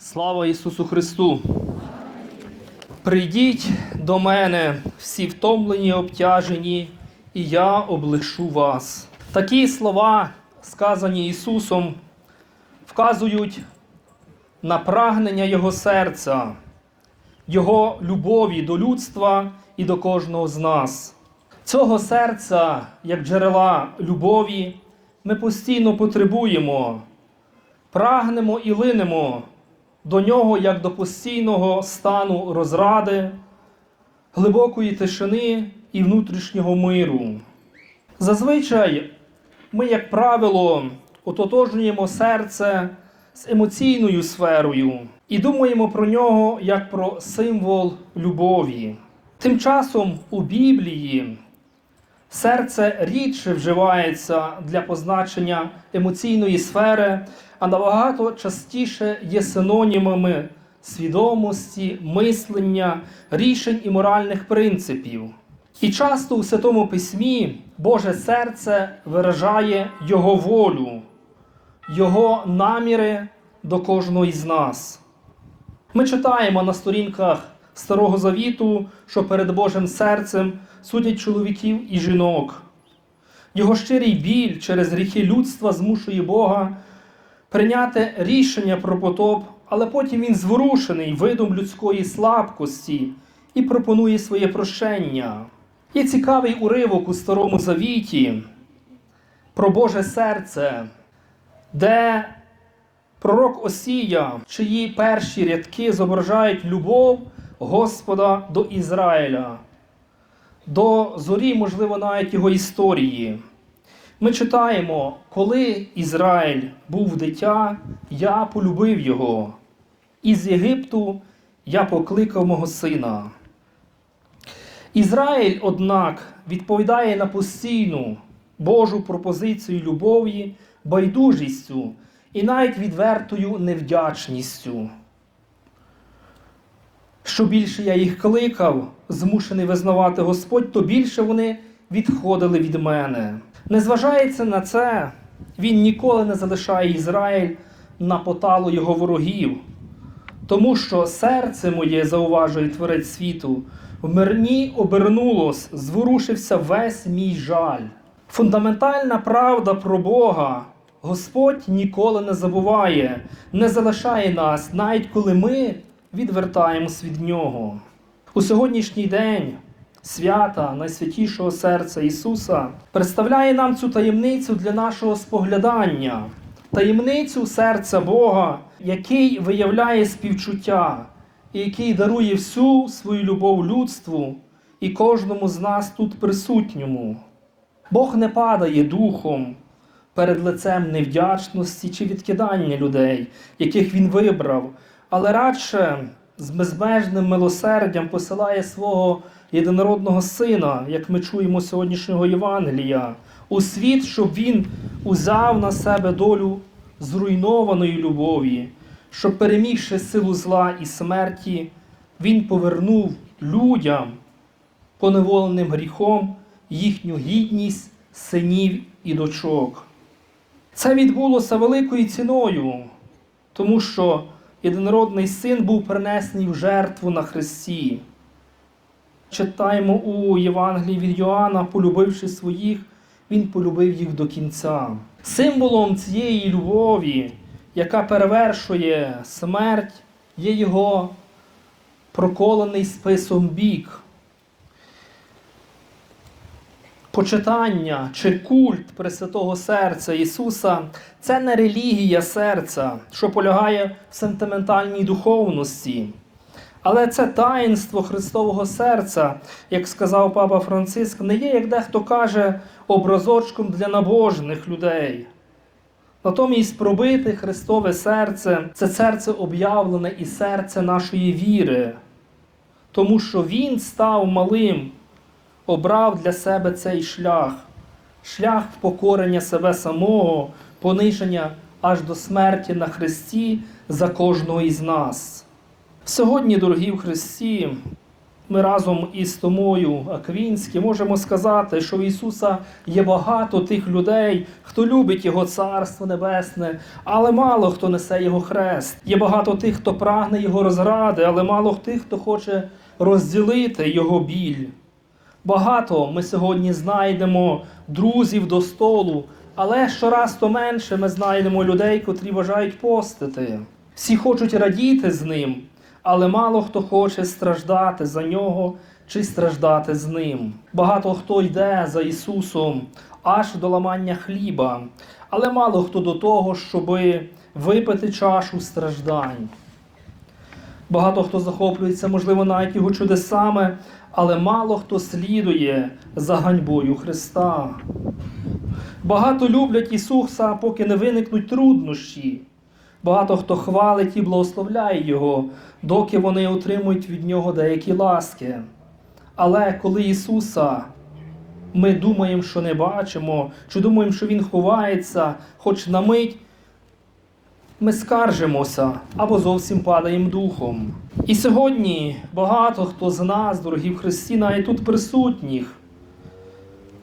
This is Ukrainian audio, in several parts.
Слава Ісусу Христу! Прийдіть до мене, всі втомлені, обтяжені, і я облегшу вас. Такі слова, сказані Ісусом, вказують на прагнення Його серця, Його любові до людства і до кожного з нас. Цього серця, як джерела любові, ми постійно потребуємо, прагнемо і линемо до нього як до постійного стану розради, глибокої тишини і внутрішнього миру. Зазвичай ми, як правило, ототожнюємо серце з емоційною сферою і думаємо про нього як про символ любові. Тим часом у Біблії серце рідше вживається для позначення емоційної сфери, а набагато частіше є синонімами свідомості, мислення, рішень і моральних принципів. І часто у Святому Письмі Боже серце виражає Його волю, Його наміри до кожного із нас. Ми читаємо на сторінках Старого Завіту, що перед Божим серцем судять чоловіків і жінок. Його щирий біль через гріхи людства змушує Бога прийняти рішення про потоп, але потім він зворушений видом людської слабкості і пропонує своє прощення. Є цікавий уривок у Старому Завіті про Боже серце, де пророк Осія, чиї перші рядки зображають любов Господа до Ізраїля, до зорі, можливо, навіть його історії. Ми читаємо, коли Ізраїль був дитя, я полюбив його. Із Єгипту я покликав мого сина. Ізраїль, однак, відповідає на постійну Божу пропозицію любові, байдужістю і навіть відвертою невдячністю. Що більше я їх кликав, змушений визнавати Господь, то більше вони відходили від мене. Незважається на це, він ніколи не залишає Ізраїль на поталу його ворогів, тому що серце моє, зауважує Творець світу, в мирні обернулось, зворушився весь мій жаль. Фундаментальна правда про Бога. Господь ніколи не забуває, не залишає нас, навіть коли ми відвертаємось від Нього. У сьогоднішній день свята Найсвятішого серця Ісуса представляє нам цю таємницю для нашого споглядання, таємницю серця Бога, який виявляє співчуття і який дарує всю свою любов людству і кожному з нас тут присутньому. Бог не падає духом перед лицем невдячності чи відкидання людей, яких Він вибрав, але радше з безмежним милосердям посилає свого єдинородного сина, як ми чуємо сьогоднішнього Євангелія, у світ, щоб він узяв на себе долю зруйнованої любові, щоб, перемігши силу зла і смерті, він повернув людям, поневоленим гріхом, їхню гідність синів і дочок. Це відбулося великою ціною, тому що єдинородний син був принесений в жертву на Христі. Читаємо у Євангелії від Йоанна, полюбивши своїх, він полюбив їх до кінця. Символом цієї любові, яка перевершує смерть, є його проколений списом бік. Почитання чи культ Пресвятого Серця Ісуса це не релігія серця, що полягає в сентиментальній духовності. Але це таїнство Христового серця, як сказав Папа Франциск, не є, як дехто каже, образочком для набожних людей. Натомість пробите Христове серце це серце об'явлене і серце нашої віри, тому що Він став малим обрав для себе цей шлях, шлях покорення себе самого, пониження аж до смерті на Христі за кожного із нас. Сьогодні, дорогі в Христі, ми разом із Томою Аквінським можемо сказати, що в Ісуса є багато тих людей, хто любить Його Царство Небесне, але мало хто несе Його хрест. Є багато тих, хто прагне Його розради, але мало тих, хто хоче розділити Його біль. Багато ми сьогодні знайдемо друзів до столу, але щораз то менше ми знайдемо людей, котрі бажають постити. Всі хочуть радіти з ним, але мало хто хоче страждати за нього чи страждати з ним. Багато хто йде за Ісусом аж до ламання хліба, але мало хто до того, щоби випити чашу страждань. Багато хто захоплюється, можливо, навіть його чудесами, але мало хто слідує за ганьбою Христа. Багато люблять Ісуса, поки не виникнуть труднощі. Багато хто хвалить і благословляє Його, доки вони отримують від Нього деякі ласки. Але коли Ісуса ми думаємо, що не бачимо, чи думаємо, що Він ховається, хоч на мить, ми скаржимося або зовсім падаємо духом. І сьогодні багато хто з нас, дорогі в Христі, навіть тут присутніх,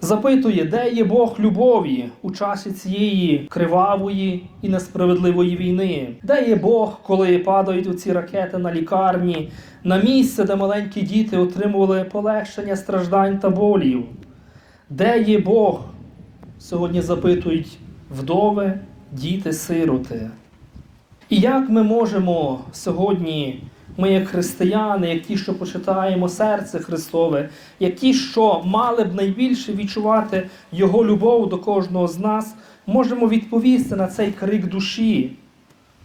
запитує, де є Бог любові у часі цієї кривавої і несправедливої війни, де є Бог, коли падають оці ракети на лікарні, на місце, де маленькі діти отримували полегшення страждань та болів. Де є Бог? Сьогодні запитують вдови, діти, сироти. І як ми можемо сьогодні, ми, як християни, як ті, що почитаємо серце Христове, як ті, що мали б найбільше відчувати Його любов до кожного з нас, можемо відповісти на цей крик душі,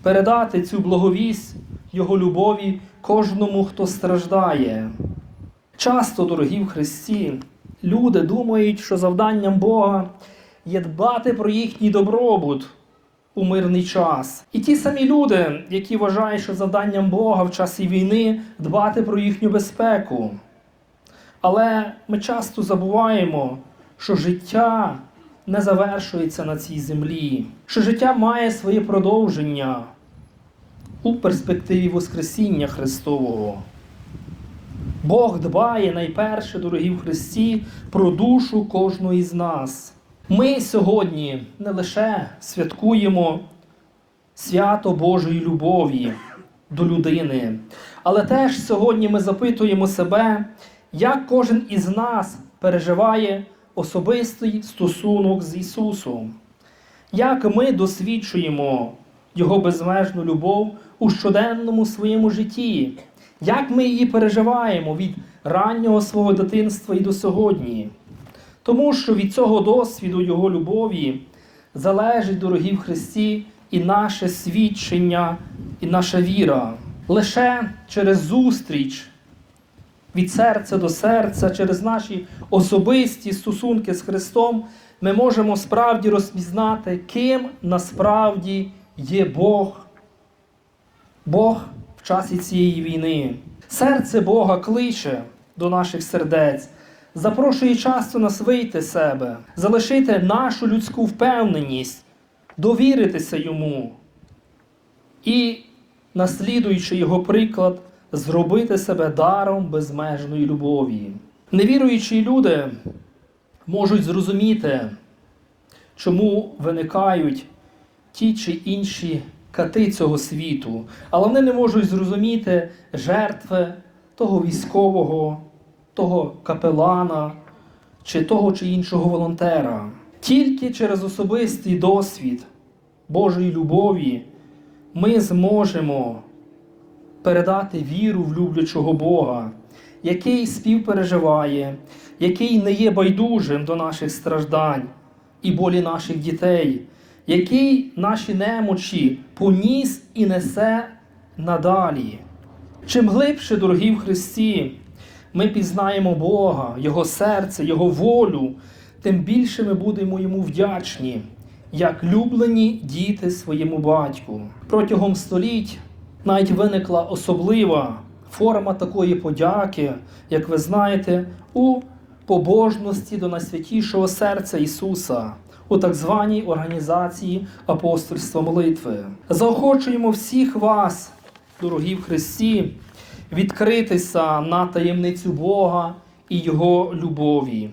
передати цю благовість Його любові кожному, хто страждає. Часто, дорогі в Христі, люди думають, що завданням Бога є дбати про їхній добробут у мирний час. І ті самі люди, які вважають, що завданням Бога в часі війни дбати про їхню безпеку. Але ми часто забуваємо, що життя не завершується на цій землі, що життя має своє продовження у перспективі Воскресіння Христового. Бог дбає найперше, дорогі в Христі, про душу кожного із нас. Ми сьогодні не лише святкуємо свято Божої любові до людини, але теж сьогодні ми запитуємо себе, як кожен із нас переживає особистий стосунок з Ісусом, як ми досвідчуємо Його безмежну любов у щоденному своєму житті, як ми її переживаємо від раннього свого дитинства і до сьогодні. Тому що від цього досвіду Його любові залежить, дорогі в Христі, і наше свідчення, і наша віра. Лише через зустріч від серця до серця, через наші особисті стосунки з Христом, ми можемо справді розпізнати, ким насправді є Бог. Бог в часі цієї війни. Серце Бога кличе до наших сердець запрошує часто нас вийти себе, залишити нашу людську впевненість, довіритися йому і, наслідуючи його приклад, зробити себе даром безмежної любові. Невіруючі люди можуть зрозуміти, чому виникають ті чи інші кати цього світу, але вони не можуть зрозуміти жертви того військового того капелана чи того чи іншого волонтера. Тільки через особистий досвід Божої любові ми зможемо передати віру в люблячого Бога, який співпереживає, який не є байдужим до наших страждань і болі наших дітей, який наші немочі поніс і несе надалі. Чим глибше, дорогі в Христі, ми пізнаємо Бога, Його серце, Його волю, тим більше ми будемо йому вдячні, як люблені діти своєму батьку. Протягом століть навіть виникла особлива форма такої подяки, як ви знаєте, у побожності до найсвятішого серця Ісуса. У так званій організації апостольства молитви. Заохочуємо всіх вас, дорогі в Христі, відкритися на таємницю Бога і Його любові,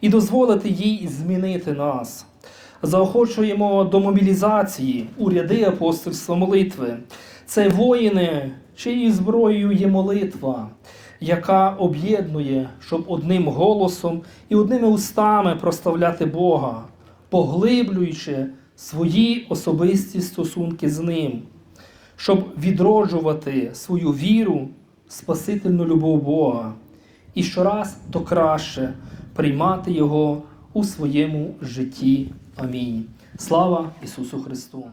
і дозволити їй змінити нас. Заохочуємо до мобілізації у ряди апостольства молитви. Це воїни, чиєю зброєю є молитва, яка об'єднує, щоб одним голосом і одними устами проставляти Бога, поглиблюючи свої особисті стосунки з Ним, щоб відроджувати свою віру, спасительну любов Бога і щораз то краще приймати Його у своєму житті. Амінь. Слава Ісусу Христу!